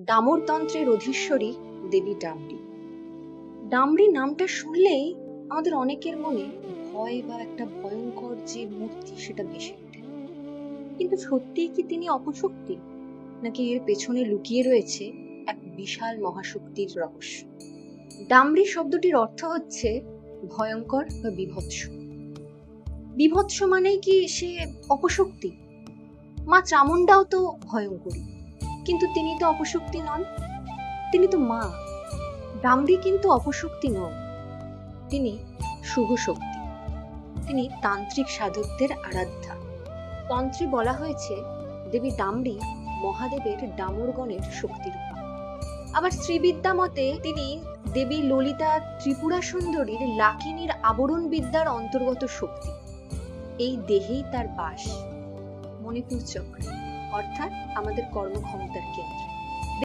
ডামরতন্ত্রের অধীশ্বরী দেবী ডামরি। ডামরি নামটা শুনলেই আমাদের অনেকের মনে ভয় বা একটা ভয়ঙ্কর যে মূর্তি সেটা ভেসে ওঠে। কিন্তু সত্যিই কি তিনি অপশক্তি? নাকি এর পেছনে লুকিয়ে রয়েছে এক বিশাল মহাশক্তির রহস্য? ডামরি শব্দটির অর্থ হচ্ছে ভয়ঙ্কর বা বিভৎস। বিভৎস মানেই কি সে অপশক্তি? মা চামুন্ডাও তো ভয়ঙ্করী। কিন্তু তিনি তো অপশক্তি নন। তিনি তো মা। ডামরি কিন্তু অপশক্তি নন। তিনি শুভ শক্তি। তিনি তান্ত্রিক সাধকদের আরাধ্যা। তন্ত্রে বলা হয়েছে, দেবী ডামরি মহাদেবের ডামরগণের শক্তির আবার শ্রীবিদ্যা মতে তিনি দেবী ললিতা ত্রিপুরা সুন্দরীর লাকিনীর আবরণ বিদ্যার অন্তর্গত শক্তি। এই দেহেই তার বাস, মণিপুর চক্র। অর্থাৎ আমাদের কর্মক্ষমতার কেন্দ্র।